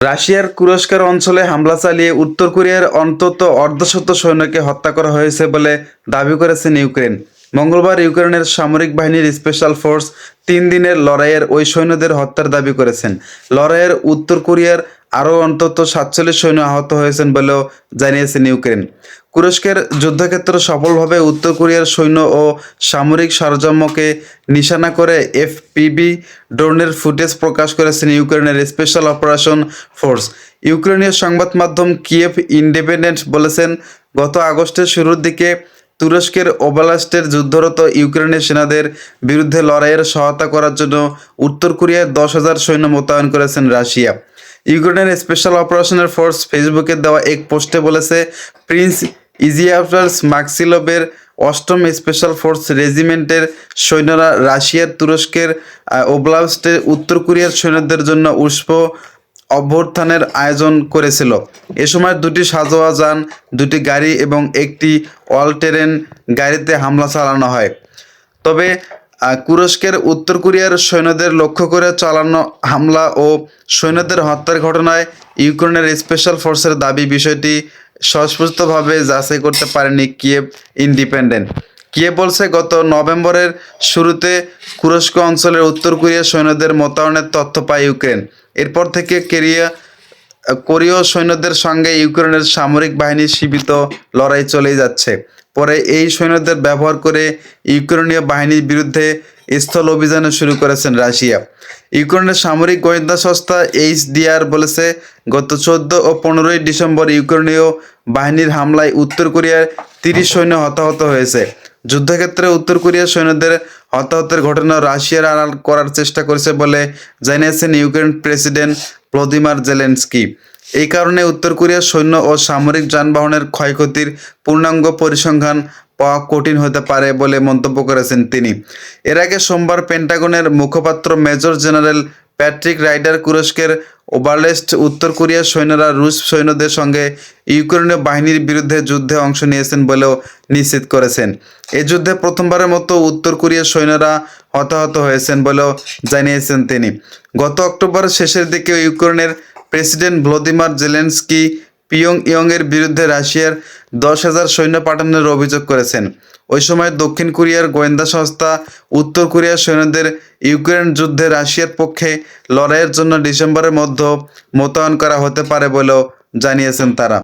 রাশিয়ার কুরস্কার অঞ্চলে হামলা চালিয়ে উত্তর কোরিয়ার অন্তত অর্ধশত সৈন্যকে হত্যা করা হয়েছে বলে দাবি করেছেন ইউক্রেন। মঙ্গলবার ইউক্রেনের সামরিক বাহিনীর স্পেশাল ফোর্স তিন দিনের লড়াইয়ের ওই সৈন্যদের হত্যার দাবি করেছেন। লড়াইয়ের উত্তর কোরিয়ার আরও অন্তত সাতচল্লিশ সৈন্য আহত হয়েছেন বলেও জানিয়েছেন ইউক্রেন। কুরস্কের যুদ্ধক্ষেত্র সফলভাবে উত্তর কোরিয়ার সৈন্য ও সামরিক সরঞ্জামকে নিশানা করে এফপিবি ড্রোনের ফুটেজ প্রকাশ করেছেন ইউক্রেনের স্পেশাল অপারেশন ফোর্স। ইউক্রেনীয় সংবাদ মাধ্যম কিয়েভ ইন্ডিপেন্ডেন্ট বলেছেন, গত আগস্টের শুরুর দিকে তুরস্কের ওবালাস্টের যুদ্ধরত ইউক্রেনের সেনাদের বিরুদ্ধে লড়াইয়ের সহায়তা করার জন্য উত্তর কোরিয়ায় দশ হাজার সৈন্য মোতায়েন করেছেন রাশিয়া। ইউক্রেনের স্পেশাল অপারেশনের ফোর্স ফেসবুকে দেওয়া এক পোস্টে বলেছে, প্রিন্স ইজিয়াফার্স মাক্সিলোভের অষ্টম স্পেশাল ফোর্স রেজিমেন্টের সৈন্যরা রাশিয়ার তুরস্কের ওবলাস্টে উত্তর কোরিয়ার সৈন্যদের জন্য উষ্প অভ্যর্থানের আয়োজন করেছিল। এ সময় দুটি সাজোয়া যান, দুটি গাড়ি এবং একটি অল টেরেন গাড়িতে হামলা চালানো হয়। তবে কুরস্কের উত্তর কোরিয়ার সৈন্যদের লক্ষ্য করে চালানো হামলা ও সৈন্যদের হত্যার ঘটনায় ইউক্রেনের স্পেশাল ফোর্সের দাবি বিষয়টি সুস্পষ্টভাবে যাচাই করতে পারেনি কিয়েভ ইন্ডিপেন্ডেন্ট। কিয়েভ বলছে, গত নভেম্বরের শুরুতে কুরস্ক অঞ্চলের উত্তর কোরিয়া সৈন্যদের মোতায়েনের তথ্য পায় ইউক্রেন। এরপর থেকে কেরিয়া কোরীয় সৈন্যদের সঙ্গে ইউক্রেনের সামরিক বাহিনীর সীমিত লড়াই চলেই যাচ্ছে। পরে এই সৈন্যদের ব্যবহার করে ইউক্রেনীয় বাহিনীর বিরুদ্ধে স্থল অভিযান শুরু করেছেন রাশিয়া। ইউক্রেনের সামরিক গোয়েন্দা সংস্থা এইচডিআর বলেছে, গত চোদ্দ ও পনেরোই ডিসেম্বর ইউক্রেনীয় বাহিনীর হামলায় উত্তর কোরিয়ার তিরিশ সৈন্য হতাহত হয়েছে। যুদ্ধক্ষেত্রে উত্তর কোরিয়ার সৈন্যদের হতাহতের ঘটনা রাশিয়ার আড়াল করার চেষ্টা করেছে বলে জানিয়েছেন ইউক্রেন প্রেসিডেন্ট ভ্লাদিমির জেলেনস্কি। এই কারণে উত্তর কোরিয়ার সৈন্য ও সামরিক যানবাহনের ক্ষয়ক্ষতির পূর্ণাঙ্গ পরিসংখ্যান পাওয়া কঠিন হতে পারে বলে মন্তব্য করেছেন তিনি। এর আগে সোমবার পেন্টাগনের মুখপাত্র মেজর জেনারেল প্যাট্রিক রাইডার কুরস্কের ওভারলেস্ট উত্তর কোরিয়ার সৈন্যরা রুশ সৈন্যদের সঙ্গে ইউক্রেনীয় বাহিনীর বিরুদ্ধে যুদ্ধে অংশ নিয়েছেন বলেও নিশ্চিত করেছেন। এই যুদ্ধে প্রথমবারের মতো উত্তর কোরিয়ার সৈন্যরা হতাহত হয়েছেন বলেও জানিয়েছেন তিনি। গত অক্টোবর শেষের দিকে ইউক্রেনের প্রেসিডেন্ট ভ্লাদিমির জেলেনস্কি পিয়ং ইয়ংয়ের বিরুদ্ধে রাশিয়ার দশ হাজার সৈন্য পাঠানোর অভিযোগ করেছেন। ওই সময় দক্ষিণ কোরিয়ার গোয়েন্দা সংস্থা, উত্তর কোরিয়ার সৈন্যদের ইউক্রেন যুদ্ধে রাশিয়ার পক্ষে লড়াইয়ের জন্য ডিসেম্বরের মধ্যে মোতায়েন করা হতে পারে বলেও জানিয়েছেন তারা।